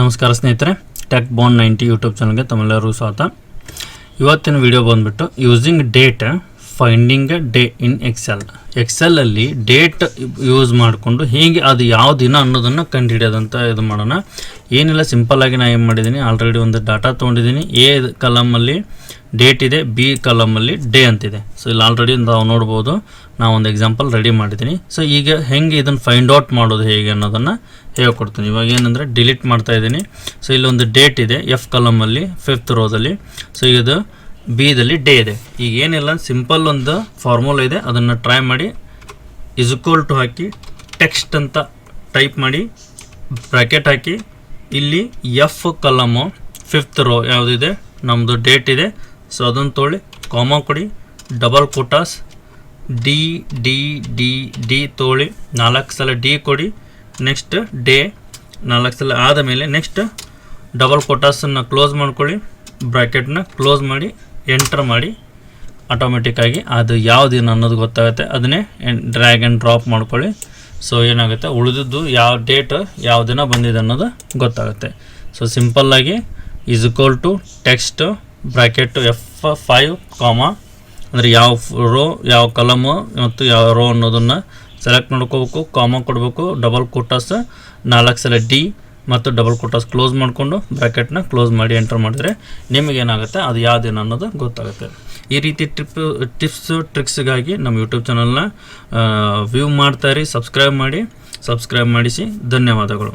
ನಮಸ್ಕಾರ ಸ್ನೇಹಿತರೆ ಟೆಕ್ ಬಾನ್ ninety YouTube ಚಾನಲ್ಗೆ ತಮ್ಮೆಲ್ಲರೂ ಸ್ವಾಗತ. ಇವತ್ತಿನ ವಿಡಿಯೋ ಬಂದುಬಿಟ್ಟು using date finding day in excel ಎಕ್ಸೆಲಲ್ಲಿ date use ಮಾಡಿಕೊಂಡು ಹೇಗೆ ಅದು ಯಾವ ದಿನ ಅನ್ನೋದನ್ನು ಕಂಡುಹಿಡಿಯೋದಂತ ಇದು ಮಾಡೋಣ. ಏನಿಲ್ಲ ಸಿಂಪಲ್ಲಾಗಿ ನಾನು ಏನು ಮಾಡಿದ್ದೀನಿ ಆಲ್ರೆಡಿ ಒಂದು ಡಾಟಾ ತೊಗೊಂಡಿದ್ದೀನಿ ಎ ಕಲಮಲ್ಲಿ ಡೇಟ್ ಇದೆ ಬಿ ಕಲಮಲ್ಲಿ ಡೇ ಅಂತಿದೆ. ಸೊ ಇಲ್ಲಿ ಆಲ್ರೆಡಿ ನಾವು ನೋಡ್ಬೋದು. ನಾವು ಒಂದು ಎಕ್ಸಾಂಪಲ್ ರೆಡಿ ಮಾಡಿದ್ದೀನಿ ಸೊ ಈಗ ಹೆಂಗೆ ಇದನ್ನು ಫೈಂಡ್ ಔಟ್ ಮಾಡೋದು ಹೇಗೆ ಅನ್ನೋದನ್ನು ಹೇಳ್ಕೊಡ್ತೀನಿ. ಇವಾಗ ಏನಂದರೆ ಡಿಲೀಟ್ ಮಾಡ್ತಾ ಇದ್ದೀನಿ. ಸೊ ಇಲ್ಲೊಂದು ಡೇಟ್ ಇದೆ ಎಫ್ ಕಲಮಲ್ಲಿ ಫಿಫ್ತ್ ರೋದಲ್ಲಿ ಸೊ ಇದು ಬಿದಲ್ಲಿ ಡೇ ಇದೆ. ಈಗ ಏನಿಲ್ಲ ಸಿಂಪಲ್ ಒಂದು ಫಾರ್ಮುಲಾ ಇದೆ. ಅದನ್ನು ಟ್ರೈ ಮಾಡಿ ಇಸ್ ಈಕ್ವಲ್ ಟು ಹಾಕಿ ಟೆಕ್ಸ್ಟ್ ಅಂತ ಟೈಪ್ ಮಾಡಿ ಬ್ರ್ಯಾಕೆಟ್ ಹಾಕಿ, ಇಲ್ಲಿ ಎಫ್ ಕಲಮು ಫಿಫ್ತ್ ರೋ ಯಾವುದಿದೆ ನಮ್ಮದು ಡೇಟ್ ಇದೆ. ಸೊ ಅದನ್ನು ತೋಳಿ ಕಾಮ ಕೊಡಿ double quotes D D D D ತೋಳಿ, ನಾಲ್ಕು ಸಲ ಡಿ ಕೊಡಿ ನೆಕ್ಸ್ಟ್ ಡೇ ನಾಲ್ಕು ಸಲ ಆದ ಮೇಲೆ ನೆಕ್ಸ್ಟ್ ಡಬಲ್ ಕೋಟಾಸನ್ನು ಕ್ಲೋಸ್ ಮಾಡ್ಕೊಳ್ಳಿ ಬ್ರ್ಯಾಕೆಟ್ನ ಕ್ಲೋಸ್ ಮಾಡಿ ಎಂಟರ್ ಮಾಡಿ ಆಟೋಮೆಟಿಕ್ಕಾಗಿ ಅದು ಯಾವ ದಿನ ಅನ್ನೋದು ಗೊತ್ತಾಗುತ್ತೆ. ಅದನ್ನೇ ಡ್ರ್ಯಾಗ್ ಆ್ಯಂಡ್ ಡ್ರಾಪ್ ಮಾಡ್ಕೊಳ್ಳಿ. ಸೊ ಏನಾಗುತ್ತೆ? ಉಳಿದಿದ್ದು ಯಾವ ಡೇಟ್ ಯಾವ ದಿನ ಬಂದಿದೆ ಅನ್ನೋದು ಗೊತ್ತಾಗುತ್ತೆ. ಸೊ ಸಿಂಪಲ್ಲಾಗಿ is equal to text bracket F five comma ಅಂದರೆ ಯಾವ ರೋ ಯಾವ ಕಲಮು ಮತ್ತು ಯಾವ ರೋ ಅನ್ನೋದನ್ನು ಸೆಲೆಕ್ಟ್ ಮಾಡ್ಕೋಬೇಕು ಕಾಮ ಕೊಡಬೇಕು ಡಬಲ್ ಕೋಟಸ್ ನಾಲ್ಕು ಸಲ ಡಿ ಮತ್ತು ಡಬಲ್ ಕೋಟಸ್ ಕ್ಲೋಸ್ ಮಾಡಿಕೊಂಡು ಬ್ರ್ಯಾಕೆಟ್ನ ಕ್ಲೋಸ್ ಮಾಡಿ ಎಂಟರ್ ಮಾಡಿದ್ರೆ ನಿಮಗೇನಾಗುತ್ತೆ ಅದು ಯಾವುದೇನು ದಿನ ಅನ್ನೋದು ಗೊತ್ತಾಗುತ್ತೆ. ಈ ರೀತಿ ಟ್ರಿಪ್ ಟಿಪ್ಸು ಟ್ರಿಕ್ಸ್ಗಾಗಿ ನಮ್ಮ ಯೂಟ್ಯೂಬ್ ಚಾನಲ್ನ ವ್ಯೂ ಮಾಡ್ತಾಯಿರಿ ಸಬ್ಸ್ಕ್ರೈಬ್ ಮಾಡಿ ಸಬ್ಸ್ಕ್ರೈಬ್ ಮಾಡಿಸಿ. ಧನ್ಯವಾದಗಳು.